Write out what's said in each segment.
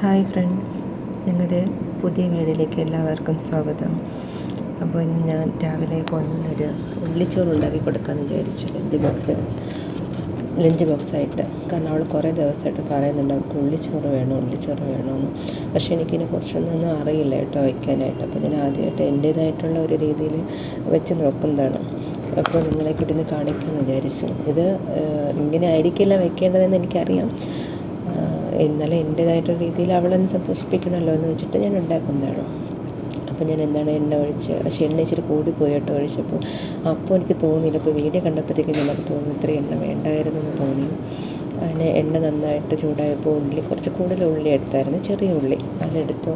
Hi friends. ഞങ്ങളുടെ പുതിയ വീഡിയോയിലേക്ക് എല്ലാവർക്കും സ്വാഗതം. അപ്പോൾ ഇന്ന് ഞാൻ രാവിലെ കൊന്നൊരു ഉള്ളിച്ചോറ് ഉണ്ടാക്കി കൊടുക്കാമെന്ന് വിചാരിച്ചു ലഞ്ച് ബോക്സ് ലഞ്ച് ബോക്സായിട്ട് കാരണം അവൾ കുറേ ദിവസമായിട്ട് പറയുന്നുണ്ട് അവൾക്ക് ഉള്ളിച്ചോറ് വേണം ഉള്ളിച്ചോറ് വേണമെന്ന് പക്ഷേ എനിക്കിതിനെ കുറിച്ചൊന്നും അറിയില്ല കേട്ടോ വയ്ക്കാനായിട്ട്. അപ്പോൾ ഞാൻ ആദ്യമായിട്ട് എന്റേതായിട്ടുള്ള ഒരു രീതിയിൽ വെച്ച് നോക്കുന്നതാണ്. അപ്പോൾ നിങ്ങളെ കിട്ടുന്ന കാണിക്കുമെന്ന് വിചാരിച്ചു. ഇത് ഇങ്ങനെ ആയിരിക്കില്ല വെക്കേണ്ടതെന്ന് എനിക്കറിയാം. എന്നാലും എന്റേതായിട്ടുള്ള രീതിയിൽ അവളൊന്ന് സന്തോഷിപ്പിക്കണമല്ലോ എന്ന് വെച്ചിട്ട് ഞാൻ ഉണ്ടാക്കുന്നതാണ്. അപ്പോൾ ഞാൻ എന്താണ് എണ്ണ ഒഴിച്ച് പക്ഷേ എണ്ണ ഇച്ചിരി കൂടിപ്പോയി കേട്ടോ ഒഴിച്ചപ്പോൾ. അപ്പോൾ എനിക്ക് തോന്നിയില്ല. ഇപ്പോൾ വീഡിയോ കണ്ടപ്പോഴത്തേക്കും നമുക്ക് തോന്നി ഇത്ര എണ്ണ വേണ്ടായിരുന്നു എന്ന് തോന്നി. അങ്ങനെ എണ്ണ നന്നായിട്ട് ചൂടായപ്പോൾ ഉള്ളി കുറച്ച് കൂടുതൽ ഉള്ളി എടുത്തായിരുന്നു ചെറിയ ഉള്ളി. അതെടുത്തു.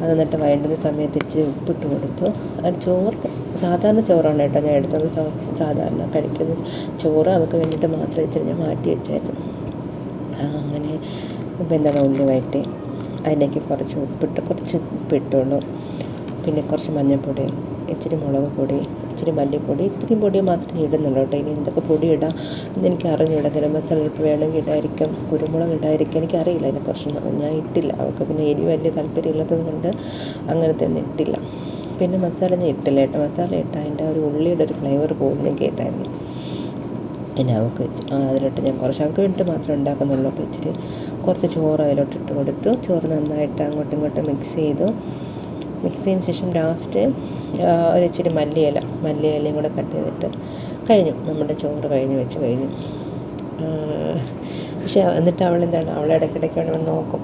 അത് എന്നിട്ട് വേണ്ടുന്ന സമയത്ത് ഇച്ചിരി ഉപ്പിട്ട് കൊടുത്തു. അത് ചോറ് സാധാരണ ചോറാണ് കേട്ടോ ഞാൻ എടുത്തത്. സാധാരണ കഴിക്കുന്ന ചോറ് അവൾക്ക് വേണ്ടിയിട്ട് മാത്രം വെച്ചിട്ട് ഞാൻ മാറ്റി വെച്ചായിരുന്നു. അങ്ങനെ ഇപ്പം എന്താണ് ഉള്ളി അതിലേക്ക് കുറച്ച് ഉപ്പിട്ട് കുറച്ച് ഉപ്പിട്ടുള്ളൂ. പിന്നെ കുറച്ച് മഞ്ഞൾപ്പൊടി ഇച്ചിരി മുളക് പൊടി ഇച്ചിരി മല്ലിപ്പൊടി ഇത്രയും പൊടി മാത്രമേ ഇടുന്നുള്ളൂ കേട്ടോ. ഇനി എന്തൊക്കെ പൊടി ഇടാം എനിക്ക് അറിഞ്ഞൂടാ. ഗരം മസാല ഇട്ട് വേണമെങ്കിൽ ഇടായിരിക്കും കുരുമുളക് ഇടായിരിക്കും. എനിക്കറിയില്ല അതിനെക്കുറിച്ചൊന്നും ഞാൻ ഇട്ടില്ല. അവൾക്ക് പിന്നെ എരി വലിയ താല്പര്യമില്ലാത്തത് കൊണ്ട് അങ്ങനത്തെ ഒന്നും ഇട്ടില്ല. പിന്നെ മസാല ഞാൻ ഇട്ടില്ല കേട്ടോ. മസാല ഇട്ട അതിന്റെ ഒരു ഉള്ളിയുടെ ഒരു ഫ്ലേവർ പോകുന്നെങ്കിൽ കേട്ടായിരുന്നു. പിന്നെ അവൾക്ക് അതിലോട്ട് ഞാൻ കുറച്ച് അവൾക്ക് വേണ്ടിയിട്ട് മാത്രമേ ഉണ്ടാക്കുന്നുള്ളൂ. അപ്പോൾ ഇച്ചിരി കുറച്ച് ചോറ് അതിലോട്ട് ഇട്ട് കൊടുത്തു. ചോറ് നന്നായിട്ട് അങ്ങോട്ടും ഇങ്ങോട്ടും മിക്സ് ചെയ്തു. മിക്സ് ചെയ്തതിന് ശേഷം ലാസ്റ്റ് ഒരു ഇച്ചിരി മല്ലിയില മല്ലിയിലയും കൂടെ കട്ട് ചെയ്തിട്ട് കഴിഞ്ഞു. നമ്മുടെ ചോറ് കഴിഞ്ഞ് വെച്ച് കഴിഞ്ഞു. പക്ഷേ എന്നിട്ട് അവൾ എന്താണ് അവളെ ഇടയ്ക്കിടയ്ക്ക് വേണമെന്ന് നോക്കും.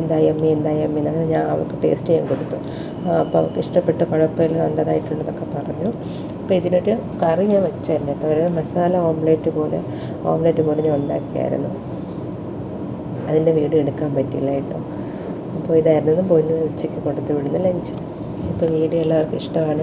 എന്തായി അമ്മ എന്തായി അമ്മ അങ്ങനെ ഞാൻ അവൾക്ക് ടേസ്റ്റ് ചെയ്യാൻ കൊടുത്തു. അപ്പോൾ അവൾക്ക് ഇഷ്ടപ്പെട്ട കുഴപ്പമില്ല നല്ലതായിട്ടുണ്ടെന്നൊക്കെ പറഞ്ഞു. അപ്പോൾ ഇതിനൊരു കറി ഞാൻ വെച്ചായിരുന്നു കേട്ടോ. ഒരു മസാല ഓംലേറ്റ് പോലെ ഓംലേറ്റ് പോലെ ഞാൻ ഉണ്ടാക്കിയായിരുന്നു. അതിന്റെ വീഡിയോ എടുക്കാൻ പറ്റില്ല കേട്ടോ. അപ്പോൾ ഇതായിരുന്നു. പോയിന്ന് ഉച്ചയ്ക്ക് കൊടുത്തു വിടുന്ന ലഞ്ച് ഇപ്പോൾ വീഡിയോ എല്ലാവർക്കും ഇഷ്ടമാണ്.